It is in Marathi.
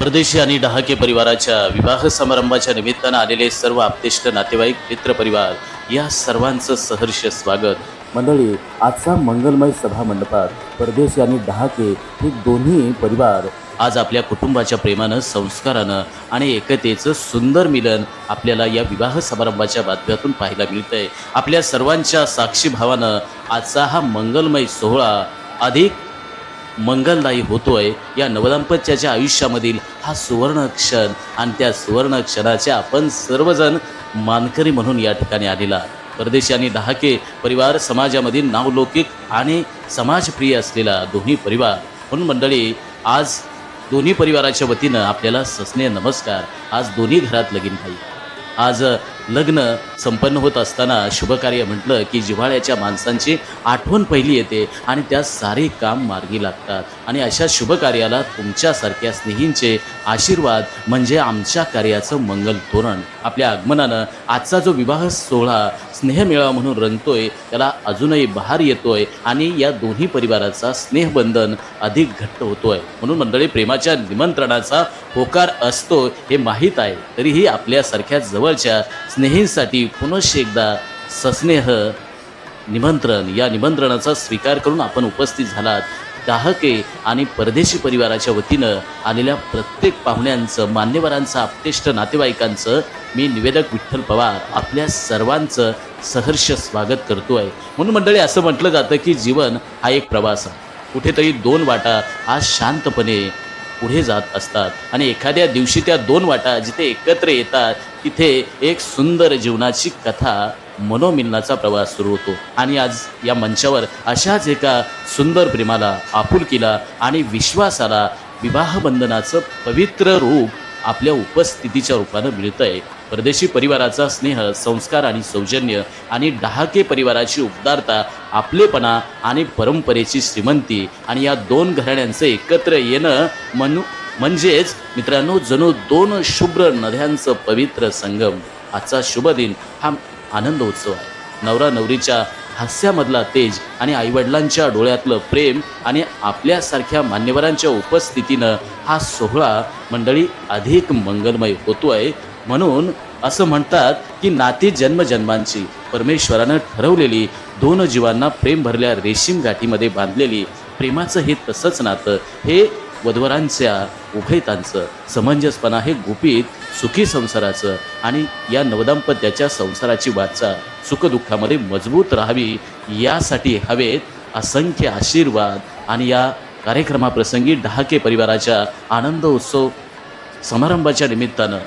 परदेशी आणि डहाके परिवाराच्या विवाह समारंभाच्या निमित्तानं आलेले सर्व आपतेष्ट नातेवाईक मित्रपरिवार या सर्वांचं सहर्ष स्वागत. मंडळी आजचा मंगलमय सभा मंडपात परदेशी आणि डहाके हे दोन्ही परिवार आज आपल्या कुटुंबाच्या प्रेमानं संस्कारानं आणि एकतेचं सुंदर मिलन आपल्याला या विवाह समारंभाच्या बातम्यातून पाहायला मिळतंय. आपल्या सर्वांच्या साक्षीभावानं आजचा हा मंगलमय सोहळा अधिक मंगलदायी होतोय. या नवदंपत्याच्या आयुष्यामधील हा सुवर्ण क्षण आणि त्या सुवर्ण क्षणाचे आपण सर्वजण मानकरी म्हणून या ठिकाणी आलेला परदेशी आणि डहाके परिवार समाजामधील नावलौकिक आणि समाजप्रिय असलेला दोन्ही परिवार. म्हणून मंडळी आज दोन्ही परिवाराच्या वतीनं आपल्याला ससने नमस्कार. आज दोन्ही घरात लगीन घाई आज लग्न संपन्न होत असताना शुभकार्य म्हटलं की जिव्हाळ्याच्या माणसांची आठवण पहिली येते आणि त्या सारे काम मार्गी लागतात. आणि अशा शुभकार्याला तुमच्यासारख्या स्नेहींचे आशीर्वाद म्हणजे आमच्या कार्याचं मंगल तोरण. आपल्या आगमनानं आजचा जो विवाह सोहळा स्नेहमेळावा म्हणून रंगतोय त्याला अजूनही बहार येतोय आणि या दोन्ही परिवाराचा स्नेहबंधन अधिक घट्ट होतोय. म्हणून मंडळी प्रेमाच्या निमंत्रणाचा होकार असतो हे माहीत आहे. तरीही आपल्यासारख्या जवळच्या स्नेहींसाठी पुनश्च एकदा सस्नेह निमंत्रण या निमंत्रणाचा स्वीकार करून आपण उपस्थित झालात. दाहके आणि परदेशी परिवाराच्या वतीनं आलेल्या प्रत्येक पाहुण्यांचं मान्यवरांचं आपतेष्ट नातेवाईकांचं मी निवेदक विठ्ठल पवार आपल्या सर्वांचं सहर्ष स्वागत करतो आहे म्हणून मंडळी असं म्हटलं जातं की जीवन हा एक प्रवास आहे. कुठेतरी दोन वाटा आज शांतपणे पुढे जात असतात आणि एखाद्या दिवशी त्या दोन वाटा जिथे एकत्र येतात इथे एक सुंदर जीवनाची कथा मनोमिलनाचा प्रवास सुरू होतो. आणि आज या मंचावर अशाच एका सुंदर प्रेमाला आपुलकीला आणि विश्वासाला विवाहबंधनाचं पवित्र रूप आपल्या उपस्थितीच्या रूपानं मिळतं आहे परदेशी परिवाराचा स्नेह संस्कार आणि सौजन्य आणि डहाके परिवाराची उबदारता आपलेपणा आणि परंपरेची श्रीमंती आणि या दोन घराण्यांचं एकत्र येणं मनु म्हणजेच मित्रांनो जणू दोन शुभ्र नद्यांचं पवित्र संगम आजचा शुभ दिन हा आनंद उत्सव आहे. नवरा नवरीच्या हास्यामधला तेज आणि आईवडिलांच्या डोळ्यातलं प्रेम आणि आपल्यासारख्या मान्यवरांच्या उपस्थितीनं हा सोहळा मंडळी अधिक मंगलमय होतोय. म्हणून असं म्हणतात की नाती जन्मजन्मांची परमेश्वरानं ठरवलेली दोन जीवांना प्रेम भरल्या रेशीम गाठीमध्ये बांधलेली प्रेमाचं हे तसंच नातं हे वधवरांच्या उभयतांचं समंजसपणा हे गुपित सुखी संसाराचं आणि या नवदाम्पत्याच्या संसाराची वाचा सुखदुःखामध्ये मजबूत राहावी यासाठी हवेत असंख्य आशीर्वाद आणि या कार्यक्रमाप्रसंगी डहाके परिवाराच्या आनंद उत्सव समारंभाच्या निमित्तानं